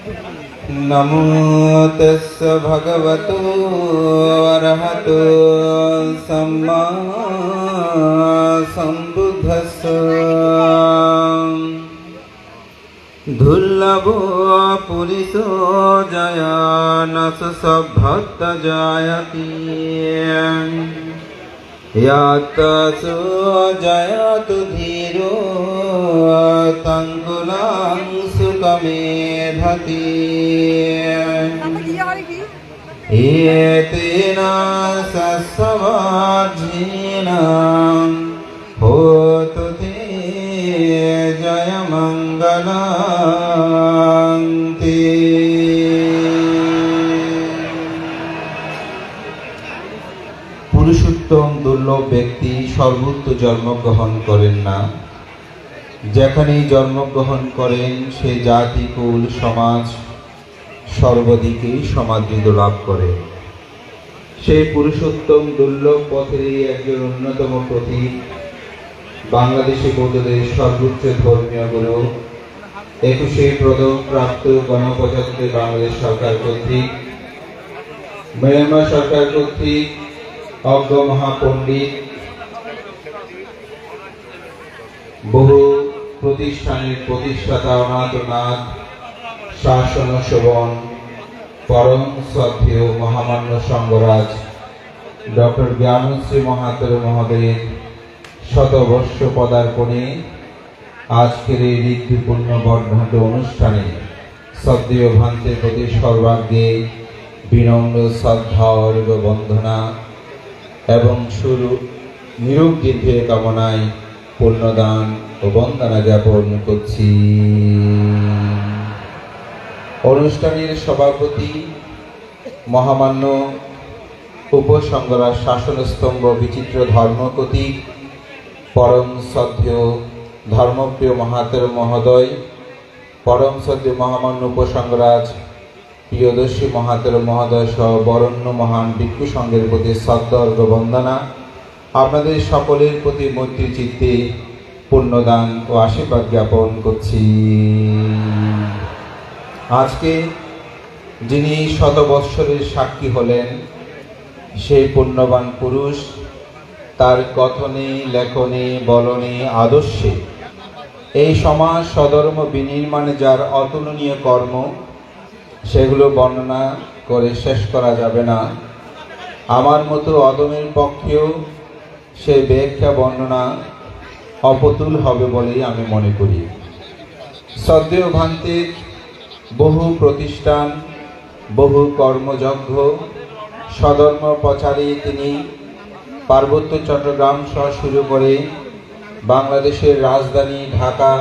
नमो तस् भगवतो अर्हतो सम्मा सम्बुद्धस् दुर्लभो पुरुषो जया न सभक्त जायति यातसो जयतु धीरो तङ्कुलां সুকমেধতি एतेन सस्वाधीन होतु ते जयमङ्गलान्ति পুরুষোত্তম দুর্লভ ব্যক্তি সর্বত্র জন্মগ্রহণ করেন না যেখানেই জন্মগ্রহণ করেন, সে জাতি, কুল, সমাজ সর্বদিকেই সমাদৃত লাভ করে। সেই পুরুষোত্তম দুর্লভ পথেরই একজন অন্যতম প্রতীক। বাংলাদেশি বৌদ্ধদের সর্বোচ্চ ধর্মীয় গুরু। একুশে প্রাপ্ত গণপ্রজাতন্ত্রী বাংলাদেশ সরকার কর্তৃক। মিয়ানমার সরকার কর্তৃক অজ্ঞ মহাপণ্ডিত। বহু প্রতিষ্ঠানের প্রতিষ্ঠাতা অনাথনাথ শাসন শোভন পরম শ্রদ্ধেয় মহামান্য সঙ্গরাজ ডক্টর জ্ঞানশ্রী মহাতর মহাদেব শতবর্ষ পদার্পণে আজকের এই ঋদ্ধিপূর্ণ বর্ণাঢ্য অনুষ্ঠানে শ্রদ্ধেয় ভান্তের প্রতি সর্বাগ্রে বিনম্র শ্রদ্ধা অর্ঘ বন্দনা এবং শুরু নিরোগ কামনায় পুণ্যদান ও বন্দনা জ্ঞাপন করছি। অনুষ্ঠানের সভাপতি মহামান্য উপসংগরাজ শাসনস্তম্ভ বিচিত্র ধর্মকতিক পরম শ্রদ্ধেয় ধর্মপ্রিয় মহাতের মহোদয়, পরম শ্রদ্ধেয় মহামান্য উপসংগরাজ প্রিয়দর্শী মহাতের মহোদয় সহ বরণ্য মহান ভিক্ষু সংঘের প্রতি শ্রদ্ধর্ঘ বন্দনা আপনাদের সকলের প্রতি মৈত্রী চিত্তে পুণ্যদান ও আশীর্বাদ জ্ঞাপন করছি। আজকে যিনি শত বৎসরের সাক্ষী হলেন, সেই পুণ্যবান পুরুষ তার কথনে, লেখনে, বলনে, আদর্শে এই সমাজ সধর্ম বিনির্মাণে যার অতুলনীয় কর্ম, সেগুলো বর্ণনা করে শেষ করা যাবে না। আমার মতো অদমের পক্ষেও সেই ব্যাখ্যা, বর্ণনা অপতুল হবে বলেই আমি মনে করি। শ্রদ্ধেয় ভান্তির বহু প্রতিষ্ঠান, বহু কর্মযজ্ঞ সধর্ম প্রচারে তিনি পার্বত্য চট্টগ্রাম সহ শুরু করে বাংলাদেশের রাজধানী ঢাকা,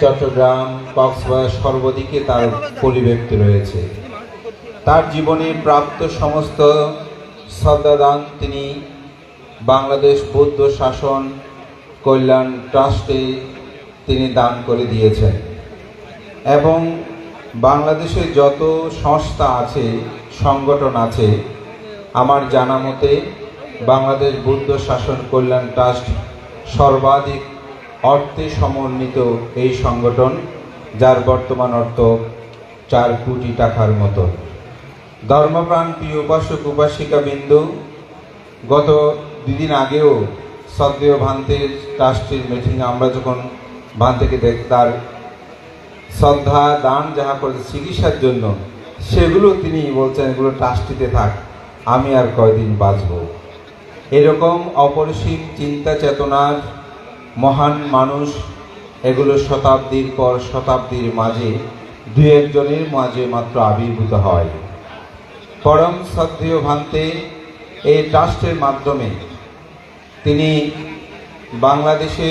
চট্টগ্রাম, কক্সবাজার সর্বদিকে তার পরিব্যক্তি রয়েছে। তার জীবনে প্রাপ্ত সমস্ত শ্রদ্ধাদান তিনি বাংলাদেশ বৌদ্ধ শাসন কল্যাণ ট্রাস্টে তিনি দান করে দিয়েছেন। এবং বাংলাদেশে যত সংস্থা আছে, সংগঠন আছে, আমার জানা মতে বাংলাদেশ বৌদ্ধ শাসন কল্যাণ ট্রাস্ট সর্বাধিক অর্থে সমন্বিত এই সংগঠন, যার বর্তমান অর্থ চার কোটি টাকার মতো। ধর্মপ্রাণ প্রিয় উপাসক উপাসিকা বিন্দু গত দুদিন আগেও শ্রদ্ধেয় ভান্তের ট্রাস্টের মিটিংয়ে আমরা যখন ভান্তেকে দেখ, তার শ্রদ্ধা, দান যাহা করেছে, চিকিৎসার জন্য, সেগুলো তিনি বলছেন, এগুলো ট্রাস্টিতে থাক, আমি আর কয়দিন বাঁচব। এরকম অপরিসীম চিন্তা চেতনার মহান মানুষ এগুলো শতাব্দীর পর শতাব্দীর মাঝে, দু একজনের মাঝে মাত্র আবির্ভূত হয়। পরম শ্রদ্ধেয় ভান্তে এই ট্রাস্টের মাধ্যমে তিনি বাংলাদেশে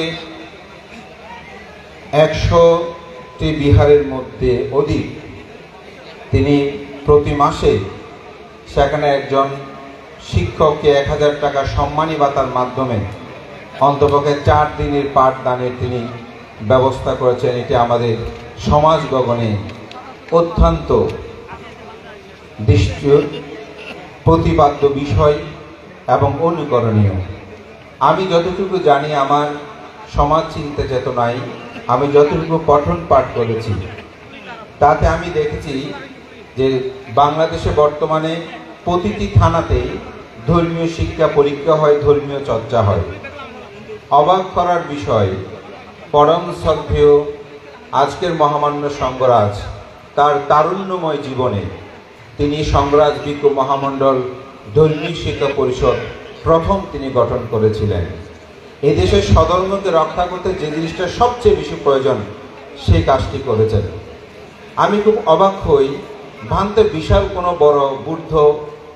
একশোটি বিহারের মধ্যে অধিক। তিনি প্রতি মাসে সেখানে একজন শিক্ষককে এক হাজার টাকা সম্মানী ভাতার মাধ্যমে অন্তপক্ষে চার দিনের পাঠদানের তিনি ব্যবস্থা করেছেন। এটি আমাদের সমাজ গগনে অত্যন্ত দৃষ্টি, প্রতিপাদ্য বিষয় এবং অনুকরণীয়। আমি যতটুকু জানি, আমার সমাজ চিন্তা চেতনায় আমি যতটুকু পঠন পাঠ করেছি, তাতে আমি দেখেছি যে বাংলাদেশে বর্তমানে প্রতিটি থানাতেই ধর্মীয় শিক্ষা পরীক্ষা হয়, ধর্মীয় চর্চা হয়। অবাক করার বিষয়, পরম শ্রদ্ধেয় আজকের মহামান্য সংগরাজ তার তারুণ্যময় জীবনে তিনি সংগরাজ বিজ্ঞ মহামণ্ডল ধর্মীয় শিক্ষা পরিষদ প্রথম তিনি গঠন করেছিলেন। এদেশের সধর্মকে রক্ষা করতে যে জিনিসটা সবচেয়ে বেশি প্রয়োজন, সেই কাজটি করেছেন। আমি খুব অবাক হই, ভান্তে বিশাল কোনো বড় বুদ্ধ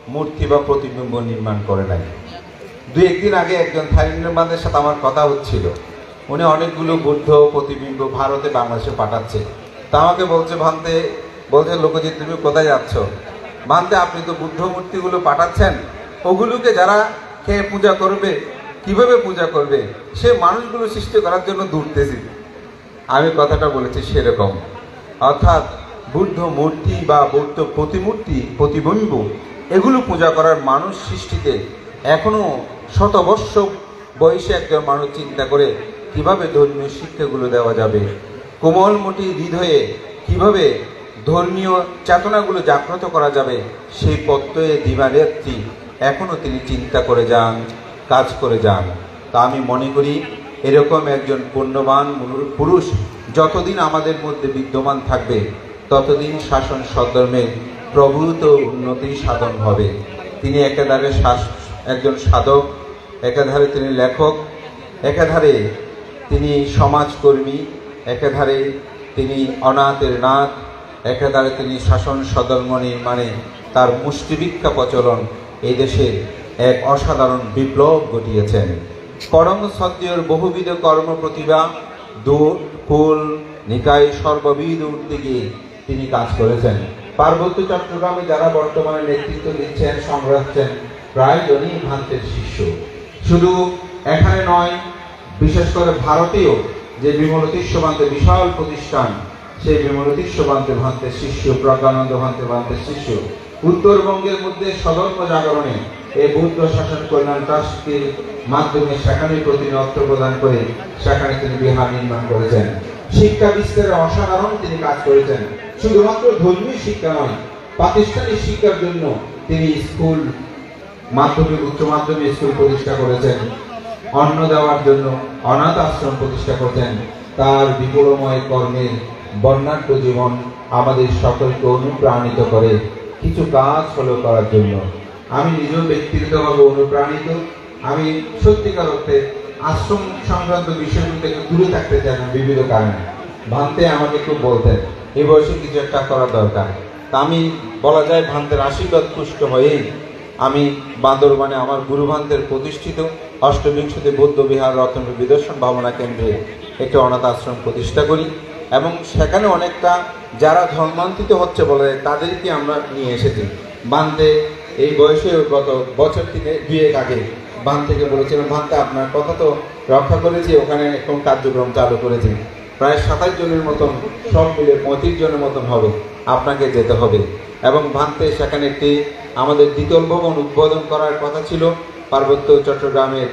মূর্তি বা প্রতিবিম্ব নির্মাণ করে নাই। দু একদিন আগে একজন থাইল্যান্ডের সাথে আমার কথা হচ্ছিল। উনি অনেকগুলো বুদ্ধ, প্রতিবিম্ব ভারতে বাংলাদেশে পাঠাচ্ছে। তা আমাকে বলছে, ভান্তে, বলছে, লোকজিৎ, তুমি কোথায় যাচ্ছ? ভান্তে, আপনি তো বুদ্ধ মূর্তিগুলো পাঠাচ্ছেন। ওগুলোকে যারা খেয়ে পূজা করবে, কীভাবে পূজা করবে, সে মানুষগুলো সৃষ্টি করার জন্য দূরতেছি আমি কথাটা বলেছি সেরকম। অর্থাৎ বুদ্ধ মূর্তি বা বৌদ্ধ প্রতিমূর্তি, প্রতিবিম্ব, এগুলো পূজা করার মানুষ সৃষ্টিতে এখনও শতবর্ষ বয়সে একজন মানুষ চিন্তা করে কীভাবে ধর্মীয় শিক্ষাগুলো দেওয়া যাবে, কোমলমতি হৃদয়ে কীভাবে ধর্মীয় চেতনাগুলো জাগ্রত করা যাবে, সেই পত্তয়ে দিবারাত্রি এখনও তিনি চিন্তা করে যান, কাজ করে যান। তা আমি মনে করি, এরকম একজন পুণ্যবান পুরুষ যতদিন আমাদের মধ্যে বিদ্যমান থাকবে, ততদিন শাসন সদ্ধর্মের প্রভূত উন্নতি সাধন হবে। তিনি একাধারে শাস- একজন সাধক, একাধারে তিনি লেখক, একাধারে তিনি সমাজকর্মী, একাধারে তিনি অনাথের নাথ একাধারে তিনি শাসন সদর্ম নির্মাণে তার মুষ্টিভিক্ষা প্রচলন এই দেশে এক অসাধারণ বিপ্লব ঘটিয়েছেন। পরম সত্যের বহুবিধ কর্ম প্রতিভা দূর কুল নিকায় সর্ববিধ উদ্যোগে তিনি কাজ করেছেন। পার্বত্য চট্টগ্রামে যারা বর্তমানে নেতৃত্ব দিচ্ছেন সংগ্রাচ্ছেন প্রায়জনই ভান্তের শিষ্য। শুধু এখানে নয়, বিশেষ করে ভারতীয় যে বিমলতীশ্ববান্তে বিশাল প্রতিষ্ঠান, সেই বিমলতীশ্ববান্তে ভান্তের শিষ্য, প্রজ্ঞানন্দ ভান্তে ভান্তের শিষ্য উত্তরবঙ্গের মধ্যে সদর্প জাগরণে এই বৌদ্ধ শাসন কল্যাণ ট্রাস্টের মাধ্যমে সেখানে প্রতিদিন অর্থ প্রদান করে সেখানে তিনি বিহার নির্মাণ করেছেন। শিক্ষা বিস্তারে অসাধারণ তিনি কাজ করেছেন। শুধুমাত্র ধর্মীয় শিক্ষা নয়, প্রাতিষ্ঠানিক শিক্ষার জন্য তিনি স্কুল, মাধ্যমিক, উচ্চ মাধ্যমিক স্কুল প্রতিষ্ঠা করেছেন। অন্ন দেওয়ার জন্য অনাথ আশ্রম প্রতিষ্ঠা করেছেন। তার বিপুলময় কর্মের বর্ণাঢ্য জীবন আমাদের সকলকে অনুপ্রাণিত করে। কিছু কাজ হলো করার জন্য। আমি নিজেও ব্যক্তিগতভাবে অনুপ্রাণিত। আমি সত্যিকার অর্থে আশ্রম সংক্রান্ত বিষয়গুলো থেকে দূরে থাকতে চাই না বিবিধ কারণে। ভান্তে আমাকে খুব বলতেন, এই বয়সে কিছু একটা করা দরকার। তা আমি বলা যায় ভান্তের আশীর্বাদ পুষ্ট হয়েই আমি বান্দরবানে আমার গুরুভান্তের প্রতিষ্ঠিত অষ্টবিংশতি বৌদ্ধ বিহার রতন বিদর্শন ভাবনা কেন্দ্রে একটি অনাথ আশ্রম প্রতিষ্ঠা করি এবং সেখানে অনেকটা যারা ধর্মান্তরিত হচ্ছে বলে তাদেরকে আমরা নিয়ে এসেছি। বান্ধে এই বয়সে গত বছর থেকে দুয়েক আগে বান থেকে বলেছিলাম ভান্তে আপনার কথা তো রক্ষা করেছি, ওখানে এখন কার্যক্রম চালু করেছি। প্রায় সাতাশ জনের মতন, সব মিলে পঁয়ত্রিশ জনের মতন হবে, আপনাকে যেতে হবে। এবং ভান্তে সেখানে একটি আমাদের দ্বিতল ভবন উদ্বোধন করার কথা ছিল পার্বত্য চট্টগ্রামের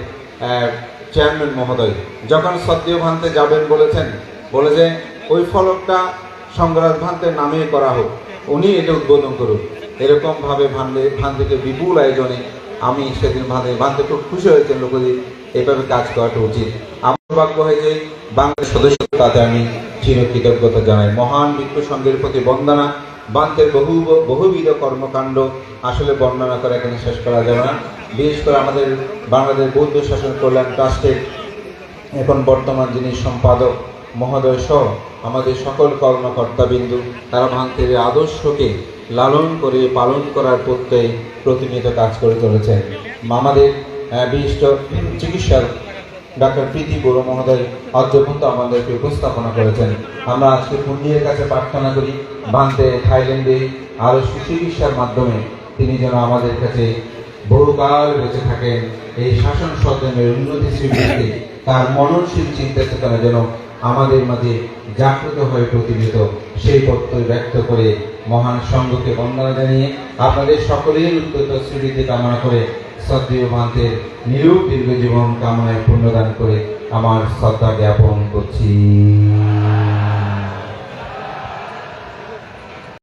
চেয়ারম্যান মহোদয়। যখন সদ্যীয় ভান্তে যাবেন বলেছেন, বলে যে ওই ফলকটা সংগ্রাজ ভান্তের নামে করা হোক, উনি এটা উদ্বোধন করুন এরকম ভাবে ভান্তে ভান থেকে বিপুল আয়োজনে আমি সেদিন ভান্তে ভান্তে খুব খুশি হয়েছেন লোকজি এভাবে কাজ করাটা উচিত। আমার ভাগ্য হয়েছে বাংলাদেশ সদস্য, তাতে আমি চির কৃতজ্ঞতা জানাই। মহান বিক্ষ সংঘের প্রতি বন্দনা বান্তের বহু, বহুবিধ কর্মকাণ্ড আসলে বর্ণনা করে এখানে শেষ করা যাবে না। বিশেষ করে আমাদের বাংলাদেশ বৌদ্ধ শাসন কল্যাণ ট্রাস্টের এখন বর্তমান যিনি সম্পাদক মহোদয় সহ আমাদের সকল কর্মকর্তাবিন্দু তারা ভান্তের আদর্শকে লালন করে পালন করার প্রত্যয়ে প্রতিনিয়ত কাজ করে চলেছেন। আমাদের বিশিষ্ট চিকিৎসার ডাক্তার প্রীতি বড় মহোদয় অদ্যপন্ত আমাদেরকে উপস্থাপনা করেছেন। আমরা আজকে পুণ্যের কাছে প্রার্থনা করি, ভান্তে থাইল্যান্ডে আরও সুচিকিৎসার মাধ্যমে তিনি যেন আমাদের কাছে বহুকাল বেঁচে থাকেন। এই শাসন সদনের উন্নতি শ্রীবৃদ্ধি তার মননশীল চিন্তা চেতনা যেন আমাদের মাঝে জাগ্রত হয়ে প্রতিনিয়ত সেই তত্ত্ব ব্যক্ত করে মহান সংঘকে বন্দনা জানিয়ে আপনাদের সকলের উত্তর স্মৃতিতে কামনা করে শ্রদ্ধেয় মান্তের নিরূপ দীর্ঘ জীবন কামনায় পুণ্যদান করে আমার শ্রদ্ধা জ্ঞাপন করছি।